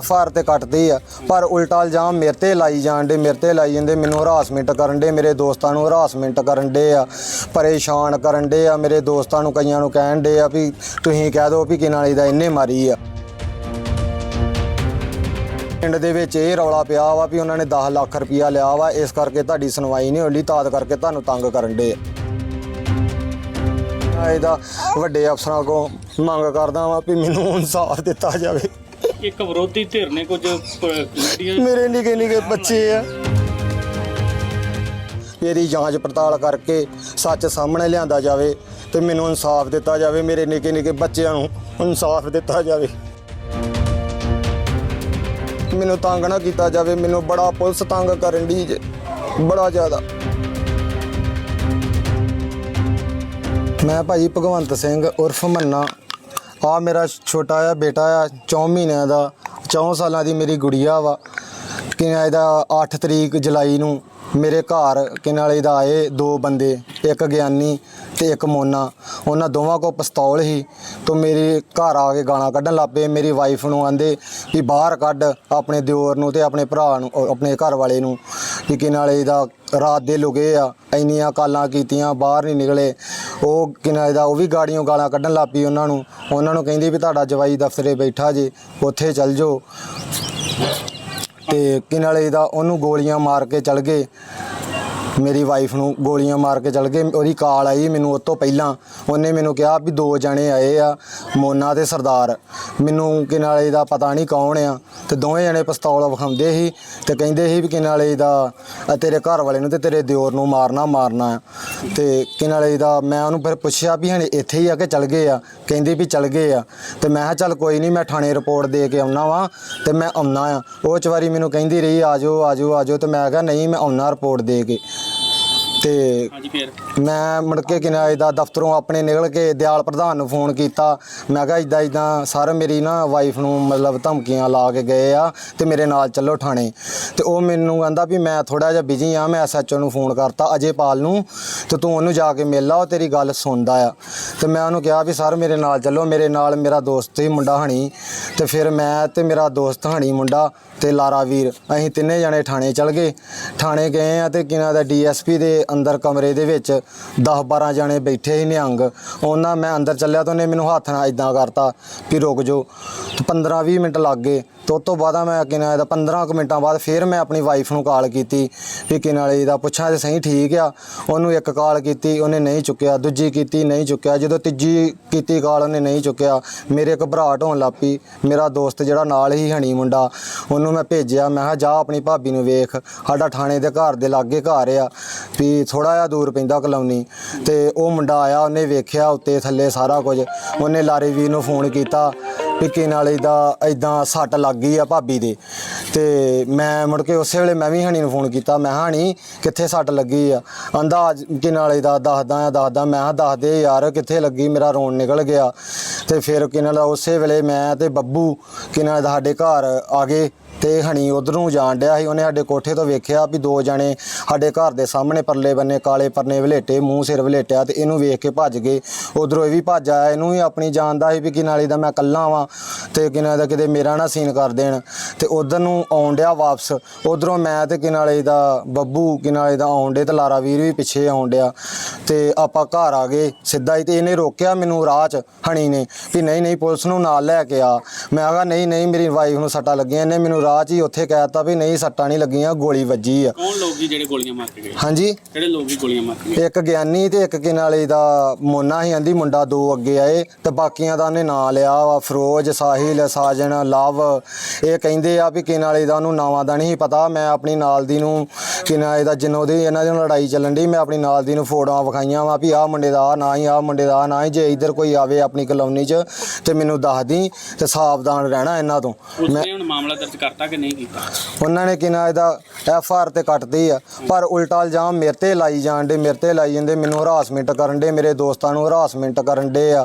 For ਤੇ ਕੱਟਦੀ ਆ। ਪਰ ਉਲਟਾ ਇਲਜ਼ਾਮ ਮੇਰੇ ਤੇ ਲਾਈ ਜਾਣ ਦੇ ਮੇਰੇ ਤੇ ਲਾਈ ਜਾਂਦੇ, ਮੈਨੂੰ ਹਰਾਸਮੈਂਟ ਕਰਨ ਦੇ ਮੇਰੇ ਦੋਸਤਾਂ ਨੂੰ ਹਰਾਸਮੈਂਟ ਕਰਨ ਦੇ ਆ, ਪਰੇਸ਼ਾਨ ਕਰਨ ਦੇ ਆ, ਮੇਰੇ ਦੋਸਤਾਂ ਨੂੰ, ਕਈਆਂ ਨੂੰ ਕਹਿਣ ਦੇ ਆ ਵੀ ਤੁਸੀਂ ਕਹਿ ਦਿਓ ਵੀ ਕਿਨਾਲੀ ਦਾ ਇੰਨੇ ਮਾਰੀ ਆ। ਪਿੰਡ ਦੇ ਵਿੱਚ ਇਹ ਰੌਲਾ ਪਿਆ ਵਾ ਵੀ ਉਹਨਾਂ ਨੇ 10 ਲੱਖ ਰੁਪਇਆ ਲਿਆ ਵਾ, ਇਸ ਕਰਕੇ ਤੁਹਾਡੀ ਸੁਣਵਾਈ ਨਹੀਂ ਹੋਣੀ ਤਾਦ ਕਰਕੇ ਤੁਹਾਨੂੰ ਤੰਗ ਕਰਨ ਦੇ ਆ। ਇਹਦਾ ਵੱਡੇ ਅਫਸਰਾਂ ਕੋ ਮੰਗ ਕਰਦਾ ਵਾਂ ਵੀ ਮੈਨੂੰ ਇਨਸਾਫ ਦਿੱਤਾ ਜਾਵੇ। ਇੱਕ ਵਿਰੋਧੀ ਧਿਰ ਨੇ ਕੁਝ ਮੀਡੀਆ ਮੇਰੇ ਨਿੱਕੇ ਨਿੱਕੇ ਬੱਚੇ ਆ। ਇਹਦੀ ਜਾਂਚ ਪੜਤਾਲ ਕਰਕੇ ਸੱਚ ਸਾਹਮਣੇ ਲਿਆਂਦਾ ਜਾਵੇ ਤੇ ਮੈਨੂੰ ਇਨਸਾਫ ਦਿੱਤਾ ਜਾਵੇ, ਮੇਰੇ ਨਿੱਕੇ ਨਿੱਕੇ ਬੱਚਿਆਂ ਨੂੰ ਇਨਸਾਫ ਦਿੱਤਾ ਜਾਵੇ। ਮੈਨੂੰ ਤੰਗ ਨਾ ਕੀਤਾ ਜਾਵੇ, ਮੈਨੂੰ ਬੜਾ ਪੁਲਿਸ ਤੰਗ ਕਰਨ ਦੀ ਬੜਾ ਜ਼ਿਆਦਾ। ਮੈਂ ਭਾਜੀ ਭਗਵੰਤ ਸਿੰਘ ਉਰਫ ਮੰਨਾ। ਆ ਮੇਰਾ ਛੋਟਾ ਆ ਬੇਟਾ ਆ 4 ਮਹੀਨਿਆਂ ਦਾ 4 ਸਾਲਾਂ ਦੀ ਮੇਰੀ ਗੁੜੀਆ ਵਾ। ਕਿ ਇਹਦਾ 8 ਤਰੀਕ ਜੁਲਾਈ ਨੂੰ ਮੇਰੇ ਘਰ ਕਿਨਾਲੇ ਦਾ ਆਏ ਦੋ ਬੰਦੇ, ਇੱਕ ਗਿਆਨੀ ਤੇ ਇੱਕ ਮੋਨਾ। ਉਹਨਾਂ ਦੋਵਾਂ ਕੋ ਪਿਸਤੌਲ ਹੀ ਤੋਂ ਮੇਰੇ ਘਰ ਆ ਕੇ ਗਾਲਾਂ ਕੱਢਣ ਲੱਪੇ ਮੇਰੀ ਵਾਈਫ ਨੂੰ ਆਂਦੇ ਵੀ ਬਾਹਰ ਕੱਢ ਆਪਣੇ ਦਿਓਰ ਨੂੰ ਤੇ ਆਪਣੇ ਭਰਾ ਨੂੰ ਆਪਣੇ ਘਰ ਵਾਲੇ ਨੂੰ। ਵੀ ਕਿਨਾਲੇ ਦਾ ਰਾਤ ਦੇ ਲੁਕੇ ਆ, ਇੰਨੀਆਂ ਕਾਲਾਂ ਕੀਤੀਆਂ, ਬਾਹਰ ਨਹੀਂ ਨਿਕਲੇ। ਉਹ ਕਿਨਾਲੇ ਦਾ ਉਹ ਵੀ ਗਾੜੀਆਂ ਗਾਲਾਂ ਕੱਢਣ ਲੱਗ ਪਈ ਉਹਨਾਂ ਨੂੰ। ਉਹਨਾਂ ਨੂੰ ਕਹਿੰਦੀ ਵੀ ਤੁਹਾਡਾ ਜਵਾਈ ਦਫ਼ਤਰੇ ਬੈਠਾ ਜੇ, ਉੱਥੇ ਚੱਲ ਜਾਓ। ਤੇ ਕਿਨਾਲੇ ਦਾ ਉਹਨੂੰ ਗੋਲੀਆਂ ਮਾਰ ਕੇ ਚਲ ਗਏ। ਮੇਰੀ ਵਾਈਫ ਨੂੰ ਗੋਲੀਆਂ ਮਾਰ ਕੇ ਚਲ ਗਏ। ਉਹਦੀ ਕਾਲ ਆਈ ਮੈਨੂੰ ਉਸ ਤੋਂ ਪਹਿਲਾਂ। ਉਹਨੇ ਮੈਨੂੰ ਕਿਹਾ ਵੀ ਦੋ ਜਣੇ ਆਏ ਆ, ਮੋਨਾ ਤੇ ਸਰਦਾਰ। ਮੈਨੂੰ ਕਿ ਨਾਲੇ ਦਾ ਪਤਾ ਨਹੀਂ ਕੌਣ ਆ। ਤੇ ਦੋਵੇਂ ਜਣੇ ਪਿਸਤੌਲ ਵਿਖਾਉਂਦੇ ਸੀ ਤੇ ਕਹਿੰਦੇ ਸੀ ਵੀ ਕਿ ਨਾਲੇ ਦਾ ਤੇਰੇ ਘਰ ਵਾਲੇ ਨੂੰ ਤੇ ਤੇਰੇ ਦਿਓਰ ਨੂੰ ਮਾਰਨਾ ਮਾਰਨਾ ਆ। ਕਿ ਨਾਲੇ ਦਾ ਮੈਂ ਉਹਨੂੰ ਫਿਰ ਪੁੱਛਿਆ ਵੀ ਹਣੇ ਇੱਥੇ ਹੀ ਆ ਕੇ ਚਲ ਗਏ ਆ? ਕਹਿੰਦੀ ਵੀ ਚਲ ਗਏ ਆ। ਤੇ ਮੈਂ ਕਿਹਾ, ਚੱਲ ਕੋਈ ਨਹੀਂ, ਮੈਂ ਥਾਣੇ ਰਿਪੋਰਟ ਦੇ ਕੇ ਆਉਣਾ ਵਾਂ ਤੇ ਮੈਂ ਆਉਣਾ ਆ। ਉਹ ਚਵਾਰੀ ਮੈਨੂੰ ਕਹਿੰਦੀ ਰਹੀ ਆਜੋ ਆਜੋ ਆਜੋ ਤੇ ਮੈਂ ਕਿਹਾ, ਨਹੀਂ, ਮੈਂ ਆਉਣਾ ਰਿਪੋਰਟ ਦੇ ਕੇ। ਤੇ ਹਾਂਜੀ ਫੇਰ। ਮੈਂ ਮੁੜ ਕੇ ਕਿਨਾਰੇ ਦਾ ਦਫ਼ਤਰੋਂ ਆਪਣੇ ਨਿਕਲ ਕੇ ਦਿਆਲ ਪ੍ਰਧਾਨ ਨੂੰ ਫੋਨ ਕੀਤਾ। ਮੈਂ ਕਿਹਾ ਇਦਾਂ ਇਦਾਂ ਸਰ ਮੇਰੀ ਨਾ ਵਾਈਫ ਨੂੰ ਮਤਲਬ ਧਮਕੀਆਂ ਲਾ ਕੇ ਗਏ ਆ ਤੇ ਮੇਰੇ ਨਾਲ ਚੱਲੋ ਥਾਣੇ। ਤੇ ਉਹ ਮੈਨੂੰ ਕਹਿੰਦਾ ਵੀ ਮੈਂ ਥੋੜਾ ਜਿਹਾ ਬਿਜ਼ੀ ਆ ਮੈਂ ਐਸਐਚਓ ਨੂੰ ਫੋਨ ਕਰਤਾ ਅਜੇਪਾਲ ਨੂੰ ਤੇ ਤੂੰ ਉਹਨੂੰ ਜਾ ਕੇ ਮਿਲ ਲਾ ਉਹ ਤੇਰੀ ਗੱਲ ਸੁਣਦਾ ਆ। ਤੇ ਮੈਂ ਉਹਨੂੰ ਕਿਹਾ ਵੀ ਸਰ ਮੇਰੇ ਨਾਲ ਚੱਲੋ ਮੇਰੇ ਨਾਲ ਮੇਰਾ ਦੋਸਤ ਹੀ ਮੁੰਡਾ ਹਣੀ। ਤੇ ਫਿਰ ਮੈਂ ਤੇ ਮੇਰਾ ਦੋਸਤ ਹਣੀ ਮੁੰਡਾ ਤੇ ਲਾਰਾ ਵੀਰ। ਅਸੀਂ ਤਿੰਨੇ ਜਣੇ ਥਾਣੇ ਚਲ ਗਏ। ਥਾਣੇ ਗਏ ਆ ਤੇ ਕਿਨਾਂ ਦਾ ਡੀਐਸਪੀ ਦੇ ਅੰਦਰ ਕਮਰੇ ਦੇ ਵਿੱਚ 10 12 ਜਣੇ ਬੈਠੇ ਸੀ ਨਿਹੰਗ। ਉਹਨਾਂ ਮੈਂ ਅੰਦਰ ਚੱਲਿਆ ਤਾਂ ਉਹਨੇ ਮੈਨੂੰ ਹੱਥ ਨਾਲ ਇਦਾਂ ਕਰਤਾ ਕਿ ਰੁਕ ਜਾਓ। ਤੇ 15 20 ਮਿੰਟ ਲੱਗ ਗਏ। ਤੇ ਉਸ ਤੋਂ ਬਾਅਦ ਮੈਂ ਕਿਨਾਂ ਦਾ 15 ਕੁ ਮਿੰਟਾਂ ਬਾਅਦ ਫਿਰ ਮੈਂ ਆਪਣੀ ਵਾਈਫ ਨੂੰ ਕਾਲ ਕੀਤੀ ਵੀ ਕਿਨਾਲੇ ਦਾ ਪੁੱਛਾਂ ਤੇ ਸਹੀ ਠੀਕ ਆ। ਉਹਨੂੰ ਇੱਕ ਕਾਲ ਕੀਤੀ, ਉਹਨੇ ਨਹੀਂ ਚੁੱਕਿਆ। ਦੂਜੀ ਕੀਤੀ, ਨਹੀਂ ਚੁੱਕਿਆ। ਜਦੋਂ ਤੀਜੀ ਕੀਤੀ ਕਾਲ ਉਹਨੇ ਨਹੀਂ ਚੁੱਕਿਆ। ਮੇਰੇ ਘਬਰਾਹਟ ਹੋਣ ਲੱਪੀ ਮੇਰਾ ਦੋਸਤ ਜਿਹੜਾ ਨਾਲ ਹੀ ਹਣੀ ਮੁੰਡਾ, ਉਹਨੂੰ ਮੈਂ ਭੇਜਿਆ, ਮੈਂ ਕਿਹਾ, ਜਾ ਆਪਣੀ ਭਾਬੀ ਨੂੰ ਵੇਖ, ਸਾਡਾ ਥਾਣੇ ਦੇ ਘਰ ਦੇ ਲਾਗੇ ਘਰ ਆ, ਵੀ ਥੋੜਾ ਜਿਹਾ ਦੂਰ ਪੈਂਦਾ ਕਲੋਨੀ। ਤੇ ਉਹ ਮੁੰਡਾ ਆਇਆ, ਉਹਨੇ ਵੇਖਿਆ ਉੱਤੇ ਥੱਲੇ ਸਾਰਾ ਕੁਝ। ਉਹਨੇ ਲਾਰੇ ਵੀਰ ਨੂੰ ਫੋਨ ਕੀਤਾ, ਵੀ ਕਿ ਨਾਲੇ ਦਾ ਇਦਾਂ ਸੱਟ ਲੱਗ ਗਈ ਆ ਭਾਬੀ ਦੇ। ਤੇ ਮੈਂ ਮੁੜ ਕੇ ਉਸੇ ਵੇਲੇ ਮੈਂ ਵੀ ਹਣੀ ਨੂੰ ਫੋਨ ਕੀਤਾ, ਮੈਂ ਹਣੀ, ਕਿੱਥੇ ਸੱਟ ਲੱਗੀ ਆ? ਆਂਦਾ ਕਿ ਨਾਲੇ ਦਾ, ਦੱਸਦਾ ਆ, ਦੱਸਦਾ। ਮੈਂ ਕਿਹਾ ਦੱਸ ਦੇ ਯਾਰ, ਕਿੱਥੇ ਲੱਗੀ? ਮੇਰਾ ਰੋਣ ਨਿਕਲ ਗਿਆ। ਤੇ ਫਿਰ ਕਿ ਨਾਲੇ ਉਸੇ ਵੇਲੇ ਮੈਂ ਤੇ ਬੱਬੂ ਕਿ ਨਾਲੇ ਸਾਡੇ ਘਰ ਆ ਗਏ। ਤੇ ਹਣੀ ਉਧਰ ਨੂੰ ਜਾਣ ਡਿਆ ਸੀ। ਉਹਨੇ ਸਾਡੇ ਕੋਠੇ ਤੋਂ ਵੇਖਿਆ ਵੀ ਦੋ ਜਣੇ ਸਾਡੇ ਘਰ ਦੇ ਸਾਹਮਣੇ ਪਰਲੇ ਬੰਨੇ ਕਾਲੇ ਪਰਨੇ ਵਲੇਟੇ, ਮੂੰਹ ਸਿਰ ਵਲੇਟਿਆ ਤੇ ਇਹਨੂੰ ਵੇਖ ਕੇ ਭੱਜ ਗਏ। ਉਧਰੋਂ ਇਹ ਵੀ ਭੱਜ ਆਇਆ। ਇਹਨੂੰ ਵੀ ਆਪਣੀ ਜਾਨ ਦਾ ਸੀ ਵੀ ਕਿ ਨਾਲੇ ਦਾ ਮੈਂ ਇਕੱਲਾ ਵਾਂ ਤੇ ਕਿ ਨਾਲੇ ਦਾ ਕਿਤੇ ਮੇਰਾ ਨਾ ਸੀਨ ਕਰ ਦੇਣ। ਤੇ ਉਧਰ ਨੂੰ ਆਉਣ ਡਿਆ ਵਾਪਸ। ਉਧਰੋਂ ਮੈਂ ਤੇ ਕਿ ਨਾਲੇ ਦਾ ਬੱਬੂ, ਕਿ ਨਾਲੇ ਦਾ ਆਉਣ ਡੇ ਤੇ ਲਾਰਾ ਵੀਰ ਵੀ ਪਿੱਛੇ ਆਉਣ ਡਿਆ। ਤੇ ਆਪਾਂ ਘਰ ਆ ਗਏ ਸਿੱਧਾ ਹੀ ਤੇ ਇਹਨੇ ਰੋਕਿਆ ਮੈਨੂੰ ਰਾਹ 'ਚ ਹਣੀ ਨੇ ਵੀ ਨਹੀਂ ਨਹੀਂ ਪੁਲਿਸ ਨੂੰ ਨਾਲ ਲੈ ਕੇ ਆ। ਮੈਂ ਆਗਾ ਨਹੀਂ ਨਹੀਂ, ਮੇਰੀ ਵਾਈਫ ਨੂੰ ਸੱਟਾਂ ਲੱਗੀਆਂ। ਇਹਨੇ ਮੈਨੂੰ ਰਾਹ 'ਚ ਹੀ ਉੱਥੇ ਕਹਿਤਾ ਵੀ ਨਹੀਂ ਸੱਟਾਂ ਨਹੀਂ ਲੱਗੀਆਂ ਗੋਲੀ ਵੱਜੀ ਆ। ਕੌਣ ਲੋਕ ਜੀ ਜਿਹੜੇ ਗੋਲੀਆਂ ਮਾਰ ਕੇ ਗਏ? ਹਾਂਜੀ। ਕਿਹੜੇ ਲੋਕ ਜੀ ਗੋਲੀਆਂ ਮਾਰ ਕੇ ਗਏ? ਇੱਕ ਗਿਆਨੀ ਤੇ ਇੱਕ ਕਿਨਾਲੇ ਦਾ ਮੋਨਾ ਹੀ ਆਂਦੀ ਮੁੰਡਾ ਦੋ ਅੱਗੇ ਆਏ ਤੇ ਬਾਕੀਆਂ ਦਾ ਉਹਨੇ ਨਾਂ ਲਿਆ ਵਾ ਫਰੋਜ਼ ਸਾਹਿਲ ਸਾਜਨ ਲਵ। ਇਹ ਕਹਿੰਦੇ ਆ ਵੀ ਕਿਨਾਲੇ ਦਾ ਉਹਨੂੰ ਨਾਵਾਂ ਦਾ ਨਹੀਂ ਪਤਾ। ਮੈਂ ਆਪਣੀ ਨਾਲ ਦੀ ਨੂੰ ਕਿਨਾਲੇ ਦਾ ਜਿੰਨੋਂ ਦੀ ਇਹਨਾਂ ਦੀ ਲੜਾਈ ਚੱਲਣ ਦੀ ਮੈਂ ਆਪਣੀ ਨਾਲ ਦੀ ਨੂੰ ਫੋਟੋਆਂ ਵਿਖਾਈਆਂ ਵਾ ਵੀ ਆਹ ਮੁੰਡੇ ਦਾ ਆਹ ਨਾਂ ਹੀ ਆਹ ਮੁੰਡੇ ਦਾ ਆਹ ਨਾਂ ਹੀ। ਜੇ ਇੱਧਰ ਕੋਈ ਆਵੇ ਆਪਣੀ ਕਲੋਨੀ 'ਚ ਤੇ ਮੈਨੂੰ ਦੱਸ ਦੀ ਤੇ ਸਾਵਧਾਨ ਰਹਿਣਾ ਇਹਨਾਂ ਤੋਂ। ਮੈਂ ਹੁਣ ਮਾਮਲਾ ਦਰਜ ਕਰਤਾ ਕਿ ਨਹੀਂ ਕੀਤਾ? ਉਹਨਾਂ ਨੇ ਕਿਨਾ ਇਹਦਾ ਐਫ ਆਰ ਤੇ ਕੱਟਦੀ ਆ ਪਰ ਉਲਟਾ ਇਲਜ਼ਾਮ ਮੇਰੇ ਤੇ ਲਾਈ ਜਾਣ ਦੇ ਮੇਰੇ ਤੇ ਲਾਈ ਜਾਂਦੇ ਮੈਨੂੰ ਹਰਾਸਮੈਂਟ ਕਰਨ ਦੇ ਮੇਰੇ ਦੋਸਤਾਂ ਨੂੰ ਹਰਾਸਮੈਂਟ ਕਰਨ ਦੇ ਆ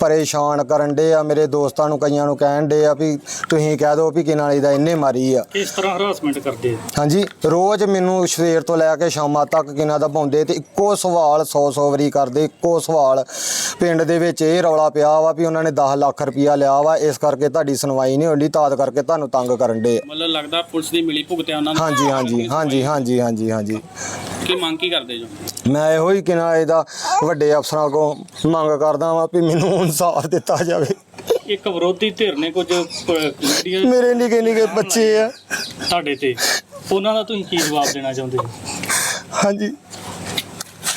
ਪਰੇਸ਼ਾਨ ਕਰਨ ਦੇ ਆ ਮੇਰੇ ਦੋਸਤਾਂ ਨੂੰ ਕਈਆਂ ਨੂੰ ਕਹਿਣ ਦੇ ਆ ਵੀ ਤੁਸੀਂ ਕਹਿ ਦਿਓ ਵੀ ਕਿਨਾਲੀ ਦਾ ਇੰਨੇ ਮਾਰੀ ਆ। ਕਿਸ ਤਰ੍ਹਾਂ ਹਰਾਸਮੈਂਟ ਕਰਦੇ ਆ? ਹਾਂਜੀ ਰੋਜ਼ ਮੈਨੂੰ ਸਵੇਰ ਤੋਂ ਲੈ ਕੇ ਸ਼ਾਮਾਂ ਤੱਕ ਕਿਨਾਂ ਦਾ ਪਾਉਂਦੇ ਤੇ ਇੱਕੋ ਸਵਾਲ 100 100 ਵਾਰੀ ਕਰਦੇ ਇੱਕੋ ਸਵਾਲ। ਪਿੰਡ ਦੇ ਵਿੱਚ ਇਹ ਰੌਲਾ ਪਿਆ ਵਾ ਵੀ ਉਹਨਾਂ ਨੇ 10 ਲੱਖ ਰੁਪਇਆ ਲਿਆ ਵਾ ਇਸ ਕਰਕੇ ਤੁਹਾਡੀ ਸੁਣਵਾਈ ਨਹੀਂ ਹੁੰਦੀ ਤਾਦ ਕਰਕੇ ਤੁਹਾਨੂੰ ਤੰਗ ਕਰਨ ਦੇ ਮਤਲਬ ਲੱਗਦਾ ਪੁਲਿਸ ਦੀ ਮਿਲੀ ਭੁਗਤਿਆ ਉਹਨਾਂ ਨੂੰ। ਹਾਂਜੀ ਹਾਂਜੀ ਹਾਂਜੀ ਹਾਂਜੀ ਹਾਂਜੀ ਹਾਂਜੀ। ਕੀ ਮੰਗ ਕੀ ਕਰਦੇ ਜੋ? ਮੈਂ ਇਹੋ ਹੀ ਕਿਨਾ ਇਹਦਾ ਵੱਡੇ ਅਫਸਰਾਂ ਕੋ ਮੰਗ ਕਰਦਾ ਵਾਂ ਵੀ ਮੈਨੂੰ ਇਨਸਾਫ ਦਿੱਤਾ ਜਾਵੇ। ਇੱਕ ਵਿਰੋਧੀ ਧਿਰ ਨੇ ਕੁਝ ਮੀਡੀਆ ਮੇਰੇ ਨਿੱਕੇ ਨਿੱਕੇ ਬੱਚੇ ਆ। ਤੁਹਾਡੇ ਤੇ। ਉਹਨਾਂ ਦਾ ਤੁਸੀਂ ਕੀ ਜਵਾਬ ਦੇਣਾ ਚਾਹੁੰਦੇ ਹੋ? ਹਾਂਜੀ।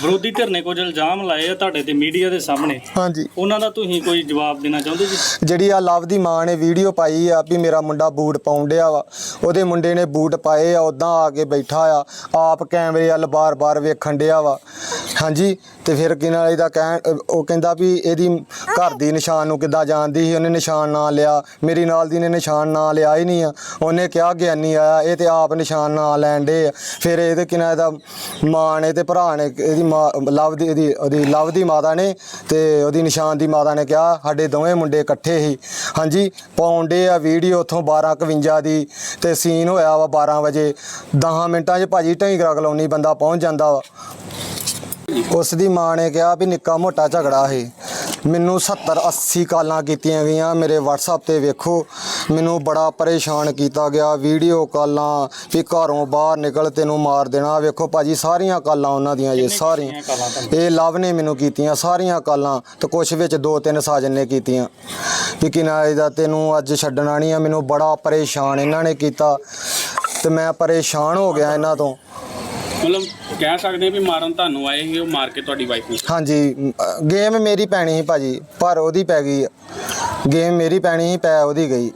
ਵਿਰੋਧੀ ਧਿਰ ਨੇ ਕੁਝ ਇਲਜ਼ਾਮ ਲਾਏ ਆ ਤੁਹਾਡੇ ਤੇ ਮੀਡੀਆ ਦੇ ਸਾਹਮਣੇ। ਹਾਂਜੀ। ਉਹਨਾਂ ਦਾ ਤੁਸੀਂ ਕੋਈ ਜਵਾਬ ਦੇਣਾ ਚਾਹੁੰਦੇ ਜੀ? ਜਿਹੜੀ ਆ ਲਵ ਦੀ ਮਾਂ ਨੇ ਵੀਡੀਓ ਪਾਈ ਆ ਵੀ ਮੇਰਾ ਮੁੰਡਾ ਬੂਟ ਪਾਉਣ ਡਿਆ ਵਾ ਉਹਦੇ ਮੁੰਡੇ ਨੇ ਬੂਟ ਪਾਏ ਆ ਉਦਾਂ ਆ ਕੇ ਬੈਠਾ ਆ ਆਪ ਕੈਮਰੇ ਵੱਲ ਬਾਰ-ਬਾਰ ਵੇਖਣ ਡਿਆ ਵਾ। ਹਾਂਜੀ ਤੇ ਫਿਰ ਕਿਨਾਂ ਇਹਦਾ ਕਹਿ ਉਹ ਕਹਿੰਦਾ ਵੀ ਇਹਦੀ ਘਰ ਦੀ ਨਿਸ਼ਾਨ ਨੂੰ ਕਿੱਦਾਂ ਜਾਣਦੀ ਸੀ ਉਹਨੇ ਨਿਸ਼ਾਨ ਨਾ ਲਿਆ ਮੇਰੀ ਨਾਲ ਦੀ ਨੇ ਨਿਸ਼ਾਨ ਨਾ ਲਿਆ ਹੀ ਨਹੀਂ ਆ। ਉਹਨੇ ਕਿਹਾ ਗਿਆਨੀ ਆਇਆ ਇਹ ਤੇ ਆਪ ਨਿਸ਼ਾਨ ਨਾ ਲੈਣ ਡੇ ਆ। ਫਿਰ ਇਹਦੇ ਕਿਨਾਂ ਇਹਦਾ ਮਾਂ ਨੇ ਤੇ ਭਰਾ ਨੇ ਇਹਦੀ ਮਾਂ, ਲਵ ਦੀ ਇਹਦੀ ਉਹਦੀ ਲਵ ਦੀ ਮਾਤਾ ਨੇ ਤੇ ਉਹਦੀ ਨਿਸ਼ਾਨ ਦੀ ਮਾਤਾ ਨੇ ਕਿਹਾ, ਸਾਡੇ ਦੋਵੇਂ ਮੁੰਡੇ ਇਕੱਠੇ ਸੀ ਹਾਂਜੀ, ਪਾਉਂਦੇ ਆ ਵੀਡੀਓ ਉੱਥੋਂ 12:51 ਦੀ ਤੇ ਸੀਨ ਹੋਇਆ ਵਾ 12 ਵਜੇ। 10 ਮਿੰਟਾਂ 'ਚ ਭਾਜੀ ਢਾਈਗਰਾ ਕਲੋਨੀ ਬੰਦਾ ਪਹੁੰਚ ਜਾਂਦਾ ਵਾ। ਉਸ ਦੀ ਮਾਂ ਨੇ ਕਿਹਾ ਵੀ ਨਿੱਕਾ ਮੋਟਾ ਝਗੜਾ ਸੀ ਮੈਨੂੰ 70 80 ਕਾਲਾਂ ਕੀਤੀਆਂ ਗਈਆਂ। ਮੇਰੇ WhatsApp ਤੇ ਵੇਖੋ ਮੈਨੂੰ ਬੜਾ ਪਰੇਸ਼ਾਨ ਕੀਤਾ ਗਿਆ। ਵੀਡੀਓ ਕਾਲਾਂ ਵੀ ਘਰੋਂ ਬਾਹਰ ਨਿਕਲ ਤੈਨੂੰ ਮਾਰ ਦੇਣਾ। ਵੇਖੋ ਭਾਜੀ ਸਾਰੀਆਂ ਕਾਲਾਂ ਉਹਨਾਂ ਦੀਆਂ ਜੇ ਸਾਰੀਆਂ? ਇਹ ਲਵ ਨੇ ਮੈਨੂੰ ਕੀਤੀਆਂ ਸਾਰੀਆਂ ਕਾਲਾਂ ਤੇ ਕੁਛ ਵਿੱਚ ਦੋ ਤਿੰਨ ਸਾਜਨ ਨੇ ਕੀਤੀਆਂ। ਵੀ ਕਿਨਾ ਇਹਦਾ ਤੈਨੂੰ ਅੱਜ ਛੱਡਣਾ ਨਹੀਂ ਆ ਮੈਨੂੰ ਬੜਾ ਪਰੇਸ਼ਾਨ ਇਹਨਾਂ ਨੇ ਕੀਤਾ। ਤੇ ਮੈਂ ਪਰੇਸ਼ਾਨ ਹੋ ਗਿਆ ਇਹਨਾਂ ਤੋਂ। ਮਤਲਬ ਕਹਿ ਸਕਦੇ ਆ ਵੀ ਮਾਰਨ ਤੁਹਾਨੂੰ ਆਏ ਸੀ, ਉਹ ਮਾਰ ਕੇ ਤੁਹਾਡੀ ਵਾਈਫ ਨੂੰ। ਹਾਂਜੀ ਗੇਮ ਮੇਰੀ ਪੈਣੀ ਸੀ ਭਾਜੀ, ਪਰ ਉਹਦੀ ਪੈ ਗਈ। ਗੇਮ ਮੇਰੀ ਪੈਣੀ ਸੀ, ਪੈ ਉਹਦੀ ਗਈ।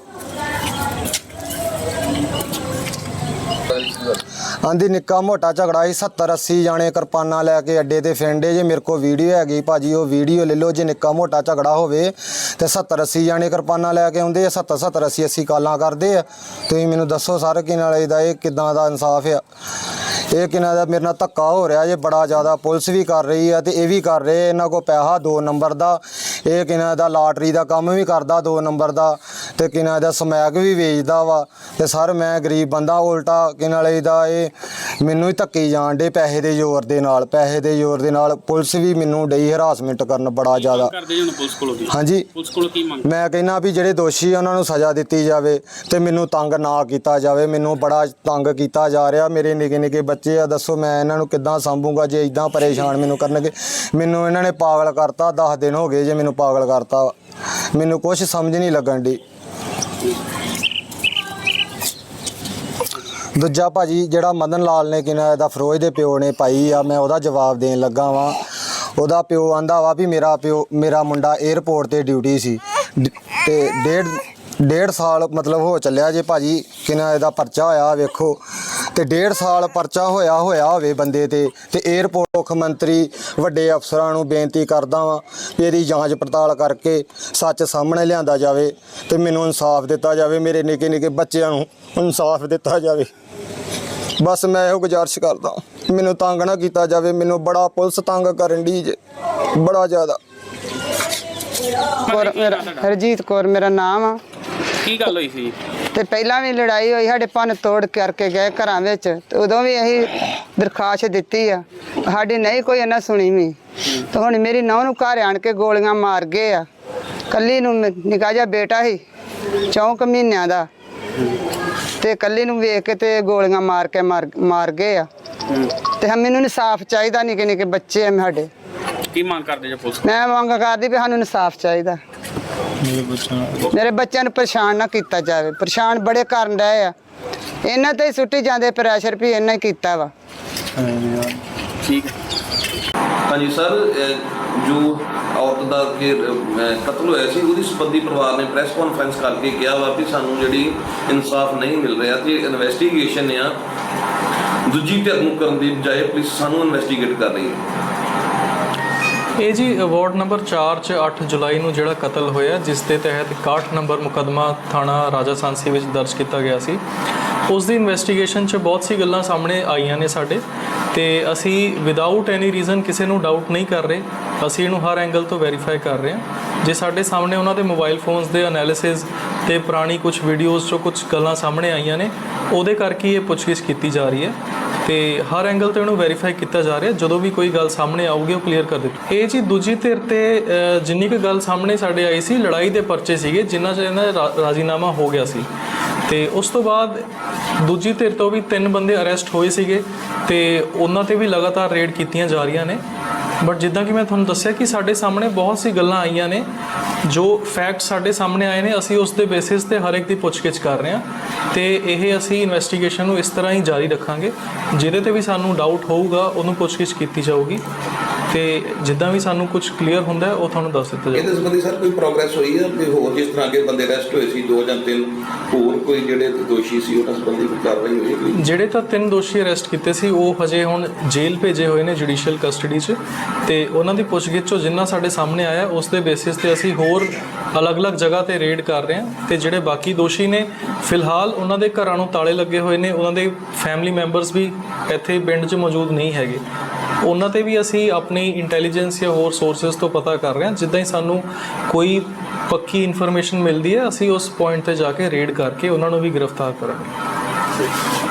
ਆਂਦੀ ਨਿੱਕਾ ਮੋਟਾ ਝਗੜਾ ਸੀ 70 80 ਜਾਣੇ ਕਿਰਪਾਨਾਂ ਲੈ ਕੇ ਅੱਡੇ ਤੇ ਫਿਰਦੇ ਜੇ ਮੇਰੇ ਕੋਲ ਵੀਡੀਓ ਹੈਗੀ, ਭਾਜੀ ਉਹ ਵੀਡੀਓ ਲੈ ਲਓ, ਜੇ ਨਿੱਕਾ ਮੋਟਾ ਝਗੜਾ ਹੋਵੇ ਤੇ 70 80 ਜਾਣੇ ਕਿਰਪਾਨਾਂ ਲੈ ਕੇ ਆਉਂਦੇ ਆ 70 70 80 80 ਕਾਲਾਂ ਕਰਦੇ ਆ। ਤੁਸੀਂ ਮੈਨੂੰ ਦੱਸੋ ਸਰ ਕਿ ਨਾਲ ਇਹਦਾ ਇਹ ਕਿਦਾਂ ਦਾ ਇਨਸਾਫ ਆ? ਇਹ ਕਿਨਾਂ ਦਾ, ਮੇਰੇ ਨਾਲ ਧੱਕਾ ਹੋ ਰਿਹਾ ਜੇ ਬੜਾ ਜ਼ਿਆਦਾ ਪੁਲਿਸ ਵੀ ਕਰ ਰਹੀ ਆ ਤੇ ਇਹ ਵੀ ਕਰ ਰਹੇ ਇਹਨਾਂ ਕੋ ਪੈਸਾ 2 ਨੰਬਰ ਦਾ, ਇਹ ਕਿਨਾਂ ਦਾ ਲਾਟਰੀ ਦਾ ਕੰਮ ਵੀ ਕਰਦਾ 2 ਨੰਬਰ ਦਾ, ਤੇ ਕਿਨਾਂ ਦਾ ਸਮੈਕ ਵੀ ਵੇਚਦਾ ਵਾ। ਤੇ ਸਰ, ਮੈਂ ਗਰੀਬ ਬੰਦਾ, ਉਲਟਾ ਕਿਨਾਂ ਵਾਲੇ ਦਾ ਇਹ ਮੈਨੂੰ ਹੀ ਧੱਕੀ ਜਾਣ ਦੇ ਪੈਸੇ ਦੇ ਜ਼ੋਰ ਦੇ ਨਾਲ ਪੈਸੇ ਦੇ ਜ਼ੋਰ ਦੇ ਨਾਲ ਪੁਲਿਸ ਵੀ ਮੈਨੂੰ ਡਈ ਹਰਾਸਮੈਂਟ ਕਰਨ ਬੜਾ ਜ਼ਿਆਦਾ। ਕਰਦੇ ਜੋ ਪੁਲਿਸ ਕੋਲੋਂ ਦੀ ਹਾਂਜੀ। ਪੁਲਿਸ ਕੋਲੋਂ ਕੀ ਮੰਗ? ਮੈਂ ਕਹਿੰਦਾ ਵੀ ਜਿਹੜੇ ਦੋਸ਼ੀ ਆ ਉਹਨਾਂ ਨੂੰ ਸਜ਼ਾ ਦਿੱਤੀ ਜਾਵੇ ਤੇ ਮੈਨੂੰ ਤੰਗ ਨਾ ਕੀਤਾ ਜਾਵੇ। ਮੈਨੂੰ ਬੜਾ ਤੰਗ ਕੀਤਾ ਜਾ ਰਿਹਾ। ਮੇਰੇ ਨਿੱਕੇ ਨਿੱਕੇ ਬੱਚੇ ਆ ਦੱਸੋ ਮੈਂ ਇਹਨਾਂ ਨੂੰ ਕਿੱਦਾਂ ਸੰਭੂਗਾ ਜੇ ਇਦਾਂ ਪਰੇਸ਼ਾਨ ਮੈਨੂੰ ਕਰਨਗੇ? ਮੈਨੂੰ ਇਹਨਾਂ ਨੇ ਪਾਗਲ ਕਰਤਾ 10 ਦਿਨ ਹੋ ਗਏ ਜੇ ਮੈਨੂੰ ਪਾਗਲ ਕਰਤਾ। ਮੈਨੂੰ ਕੁਝ ਸਮਝ ਨਹੀਂ ਲੱਗਣ ਦੀ ਦੂਜਾ ਭਾਜੀ, ਜਿਹੜਾ ਮਦਨ ਲਾਲ ਨੇ ਕਿਹਾ, ਇਹਦਾ ਫਰੋਜ਼ ਦੇ ਪਿਓ ਨੇ ਪਾਈ ਆ, ਮੈਂ ਉਹਦਾ ਜਵਾਬ ਦੇਣ ਲੱਗਾ ਵਾਂ। ਉਹਦਾ ਪਿਓ ਆਂਦਾ ਵਾ ਵੀ ਮੇਰਾ ਪਿਓ, ਮੇਰਾ ਮੁੰਡਾ 에ਅਰਪੋਰਟ ਤੇ ਡਿਊਟੀ ਸੀ। ਡ- ਤੇ ਡੇਢ ਡੇਢ ਸਾਲ ਮਤਲਬ ਹੋ ਚੱਲਿਆ ਜੇ ਭਾਜੀ, ਕਿਨਾ ਇਹਦਾ ਪਰਚਾ ਹੋਇਆ, ਵੇਖੋ। ਤੇ ਡੇਢ ਸਾਲ ਪਰਚਾ ਹੋਇਆ ਹੋਇਆ ਹੋਵੇ ਬੰਦੇ ਤੇ ਤੇ 에ਅਰਪੋਰਟ ਮੁੱਖ ਮੰਤਰੀ ਵੱਡੇ ਅਫਸਰਾਂ ਨੂੰ ਬੇਨਤੀ ਕਰਦਾ ਵਾਂ ਵੀ ਇਹਦੀ ਜਾਂਚ ਪੜਤਾਲ ਕਰਕੇ ਸੱਚ ਸਾਹਮਣੇ ਲਿਆਂਦਾ ਜਾਵੇ ਤੇ ਮੈਨੂੰ ਇਨਸਾਫ ਦਿੱਤਾ ਜਾਵੇ, ਮੇਰੇ ਨਿੱਕੇ ਨਿੱਕੇ ਬੱਚਿਆਂ ਨੂੰ ਇਨਸਾਫ ਦਿੱਤਾ ਜਾਵੇ। ਬਸ ਮੈਂ ਇਹੋ ਗੁਜ਼ਾਰਿਸ਼ ਕਰਦਾ ਮੈਨੂੰ ਤੰਗ ਨਾ ਕੀਤਾ ਜਾਵੇ ਮੈਨੂੰ ਬੜਾ ਪੁਲਿਸ ਤੰਗ ਕਰਨ ਦੀ ਜੇ ਬੜਾ ਜ਼ਿਆਦਾ। ਕੌਰ ਮੇਰਾ ਹਰਜੀਤ ਕੌਰ ਮੇਰਾ ਨਾਮ ਆ। ਕੀ ਗੱਲ ਹੋਈ ਸੀ? ਤੇ ਪਹਿਲਾਂ ਵੀ ਲੜਾਈ ਹੋਈ ਸਾਡੇ ਭੰਨ ਤੋੜ ਕਰਕੇ ਗਏ ਘਰਾਂ ਵਿੱਚ ਤੇ ਉਦੋਂ ਵੀ ਅਸੀਂ ਦਰਖਾਸਤ ਦਿੱਤੀ ਆ। ਸਾਡੀ ਨਹੀਂ ਕੋਈ ਇਹਨਾਂ ਸੁਣੀ ਵੀ। ਤੇ ਹੁਣ ਮੇਰੀ ਨੌਂ ਨੂੰ ਘਰ ਆਣ ਕੇ ਗੋਲੀਆਂ ਮਾਰ ਗਏ ਆ। ਕੱਲੀ ਨੂੰ ਮ- ਨਿੱਕਾ ਜਿਹਾ ਬੇਟਾ ਸੀ ਚੌਂਕ ਮਹੀਨਿਆਂ ਦਾ। ਤੇ ਕੱਲੀ ਨੂੰ ਵੇਖ ਕੇ ਤੇ ਗੋਲੀਆਂ ਮਾਰ ਕੇ ਮਾਰ ਮਾਰ ਗਏ ਆ। ਤੇ ਹਮ ਮੈਨੂੰ ਇਨਸਾਫ ਚਾਹੀਦਾ ਨਿੱਕੇ ਨਿੱਕੇ ਬੱਚੇ ਆ ਸਾਡੇ। ਕੀ ਮੰਗ ਕਰਦੇ ਜੋ ਪੁਲਿਸ ਮੈਂ ਮੰਗ ਕਰਦੀ ਵੀ ਸਾਨੂੰ ਇਨਸਾਫ ਚਾਹੀਦਾ। ਮੇਰੇ ਬੱਚਿਆਂ ਨੂੰ ਪਰੇਸ਼ਾਨ ਨਾ ਕੀਤਾ ਜਾਵੇ। ਪਰੇਸ਼ਾਨ ਬੜੇ ਕਰਨ ਡਏ ਆ। ਇਹਨਾਂ ਤੇ ਸੁੱਟੀ ਜਾਂਦੇ ਪ੍ਰੈਸ਼ਰ ਵੀ ਇਹਨਾਂ ਹੀ ਕੀਤਾ ਵਾ। ਠੀਕ। ਹਾਂਜੀ ਸਰ ਜੋ ਔਰਤ ਦਾ ਕਿ ਕਤਲ ਹੋਇਆ ਸੀ, ਉਹਦੀ ਸੰਬੰਧੀ ਪਰਿਵਾਰ ਨੇ ਪ੍ਰੈਸ ਕਾਨਫਰੰਸ ਕਰਕੇ ਕਿਹਾ ਵਾ ਕਿ ਸਾਨੂੰ ਜਿਹੜੀ ਇਨਸਾਫ ਨਹੀਂ ਮਿਲ ਰਿਹਾ ਤੇ ਇਨਵੈਸਟੀਗੇਸ਼ਨ ਆ। ਦੂਜੀ ਧਿਰ ਨੂੰ ਕਰਨ ਦੀ ਬਜਾਏ ਪੁਲਿਸ ਸਾਨੂੰ ਇਨਵੈਸਟੀਗੇਟ ਕਰ ਰਹੀ ਹੈ। ਇਹ ਜੀ ਵਾਰਡ ਨੰਬਰ 4 ਚ 8 ਜੁਲਾਈ ਨੂੰ ਜਿਹੜਾ ਕਤਲ ਹੋਇਆ, ਜਿਸ ਦੇ ਤਹਿਤ 61 ਨੰਬਰ ਮੁਕੱਦਮਾ ਥਾਣਾ ਰਾਜਾ ਸਾਂਸੀ ਵਿੱਚ ਦਰਜ ਕੀਤਾ ਗਿਆ ਸੀ। ਉਸ ਦੀ ਇਨਵੈਸਟੀਗੇਸ਼ਨ 'ਚ ਬਹੁਤ ਸੀ ਗੱਲਾਂ ਸਾਹਮਣੇ ਆਈਆਂ ਨੇ ਸਾਡੇ ਤੇ ਅਸੀਂ ਵਿਦਆਊਟ ਐਨੀ ਰੀਜ਼ਨ ਕਿਸੇ ਨੂੰ ਡਾਊਟ ਨਹੀਂ ਕਰ ਰਹੇ। ਅਸੀਂ ਇਹਨੂੰ ਹਰ ਐਂਗਲ ਤੋਂ ਵੈਰੀਫਾਈ ਕਰ ਰਹੇ ਹਾਂ। ਜੇ ਸਾਡੇ ਸਾਹਮਣੇ ਉਹਨਾਂ ਦੇ ਮੋਬਾਈਲ ਫੋਨਸ ਦੇ ਐਨਾਲਿਸਿਸ ਤੇ ਪੁਰਾਣੀ ਕੁਝ ਵੀਡੀਓਜ਼ 'ਚੋਂ ਕੁਝ ਗੱਲਾਂ ਸਾਹਮਣੇ ਆਈਆਂ ਨੇ, ਉਹਦੇ ਕਰਕੇ ਇਹ ਪੁੱਛਗਿੱਛ ਕੀਤੀ ਜਾ ਰਹੀ ਹੈ। ਤੇ ਹਰ ਐਂਗਲ ਤੇ ਉਹਨੂੰ ਵੈਰੀਫਾਈ ਕੀਤਾ ਜਾ ਰਿਹਾ। ਜਦੋਂ ਵੀ ਕੋਈ ਗੱਲ ਸਾਹਮਣੇ ਆਊਗੀ, ਉਹ ਕਲੀਅਰ ਕਰ ਦਿੱਤੀ। ਇਹ ਜੀ ਦੂਜੀ ਧਿਰ ਤੇ ਜਿੰਨੀ ਕੁ ਗੱਲ ਸਾਹਮਣੇ ਸਾਡੇ ਆਈ ਸੀ, ਲੜਾਈ ਦੇ ਪਰਚੇ ਸੀਗੇ, ਜਿਨ੍ਹਾਂ 'ਚ ਇਹਨਾਂ ਦਾ ਰਾਜ਼ੀਨਾਮਾ ਹੋ ਗਿਆ ਸੀ। ਤੇ ਉਸ ਤੋਂ ਬਾਅਦ ਦੂਜੀ ਧਿਰ ਤੋਂ ਵੀ ਤਿੰਨ ਬੰਦੇ ਅਰੈਸਟ ਹੋਏ ਸੀਗੇ ਤੇ ਉਹਨਾਂ ਤੇ ਵੀ ਲਗਾਤਾਰ ਰੇਡ ਕੀਤੀਆਂ ਜਾ ਰਹੀਆਂ ਨੇ। ਬਟ ਜਿੱਦਾਂ ਕਿ ਮੈਂ ਤੁਹਾਨੂੰ ਦੱਸਿਆ ਕਿ ਸਾਡੇ ਸਾਹਮਣੇ ਬਹੁਤ ਸੀ ਗੱਲਾਂ ਆਈਆਂ ਨੇ, ਜੋ ਫੈਕਟ ਸਾਡੇ ਸਾਹਮਣੇ ਆਏ ਨੇ, ਅਸੀਂ ਉਸ ਦੇ ਬੇਸਿਸ ਤੇ ਹਰ ਇੱਕ ਦੀ ਪੁੱਛਗਿੱਛ ਕਰ ਰਹੇ ਹਾਂ। ਤੇ ਇਹ ਅਸੀਂ ਇਨਵੈਸਟੀਗੇਸ਼ਨ ਨੂੰ ਇਸ ਤਰ੍ਹਾਂ ਹੀ ਜਾਰੀ ਰੱਖਾਂਗੇ, ਜਿਹਦੇ ਤੇ ਵੀ ਸਾਨੂੰ ਡਾਊਟ ਹੋਊਗਾ, ਉਹਨੂੰ ਪੁੱਛਗਿੱਛ ਕੀਤੀ ਜਾਊਗੀ। ਤੇ ਜਿੱਦਾਂ ਵੀ ਸਾਨੂੰ ਕੁਝ ਕਲੀਅਰ ਹੁੰਦਾ ਹੈ ਉਹ ਤੁਹਾਨੂੰ ਦੱਸ ਦਿੱਤਾ ਜਾਊਗਾ। ਇਹਦੇ ਸੰਬੰਧੀ ਸਰ ਕੋਈ ਪ੍ਰੋਗਰੈਸ ਹੋਈ ਹੈ? ਕਿ ਹੋਰ ਜਿਸ ਤਰ੍ਹਾਂ ਅੱਗੇ ਬੰਦੇ ਅਰੈਸਟ ਹੋਏ ਸੀ ਦੋ ਜਾਂ ਤਿੰਨ ਹੋਰ ਕੋਈ ਜਿਹੜੇ ਦੋਸ਼ੀ ਸੀ ਉਹਨਾਂ ਸੰਬੰਧੀ ਕੋਈ ਕਾਰਵਾਈ ਹੋਈ ਹੈ ਕੋਈ? ਜਿਹੜੇ ਤਾਂ ਤਿੰਨ ਦੋਸ਼ੀ ਅਰੈਸਟ ਕੀਤੇ ਸੀ ਉਹ ਹਜੇ ਹੁਣ ਜੇਲ੍ਹ ਭੇਜੇ ਹੋਏ ਨੇ ਜੁਡੀਸ਼ੀਅਲ ਕਸਟਡੀ 'ਚ। ਤੇ ਉਹਨਾਂ ਦੀ ਪੁੱਛਗਿੱਛ 'ਚੋਂ ਜਿੰਨਾ ਸਾਡੇ ਸਾਹਮਣੇ ਆਇਆ ਉਸ ਦੇ ਬੇਸਿਸ ਤੇ ਅਸੀਂ ਹੋਰ ਅਲੱਗ-ਅਲੱਗ ਜਗ੍ਹਾ ਤੇ ਰੇਡ ਕਰ ਰਹੇ ਹਾਂ। ਤੇ ਜਿਹੜੇ ਬਾਕੀ ਦੋਸ਼ੀ ਨੇ ਫਿਲਹਾਲ ਉਹਨਾਂ ਦੇ ਘਰਾਂ ਨੂੰ ਤਾਲੇ ਲੱਗੇ ਹੋਏ ਨੇ। ਉਹਨਾਂ ਦੇ ਫੈਮਿਲੀ ਮੈਂਬਰਸ ਵੀ ਇੱਥੇ ਪਿੰਡ 'ਚ ਮੌਜੂਦ ਨਹੀਂ ਹੈਗੇ। ਉਹਨਾਂ ਤੇ ਵੀ ਅਸੀਂ ਆਪਣੀ ਇੰਟੈਲੀਜੈਂਸ ਜਾਂ ਹੋਰ ਸੋਰਸਸ ਤੋਂ ਪਤਾ ਕਰ ਰਹੇ ਹਾਂ। ਜਿੱਦਾਂ ਹੀ ਸਾਨੂੰ ਕੋਈ ਪੱਕੀ ਇਨਫੋਰਮੇਸ਼ਨ ਮਿਲਦੀ ਹੈ, ਅਸੀਂ ਉਸ ਪੁਆਇੰਟ ਤੇ ਜਾ ਕੇ ਰੇਡ ਕਰਕੇ ਉਹਨਾਂ ਨੂੰ ਵੀ ਗ੍ਰਿਫਤਾਰ ਕਰਾਂਗੇ।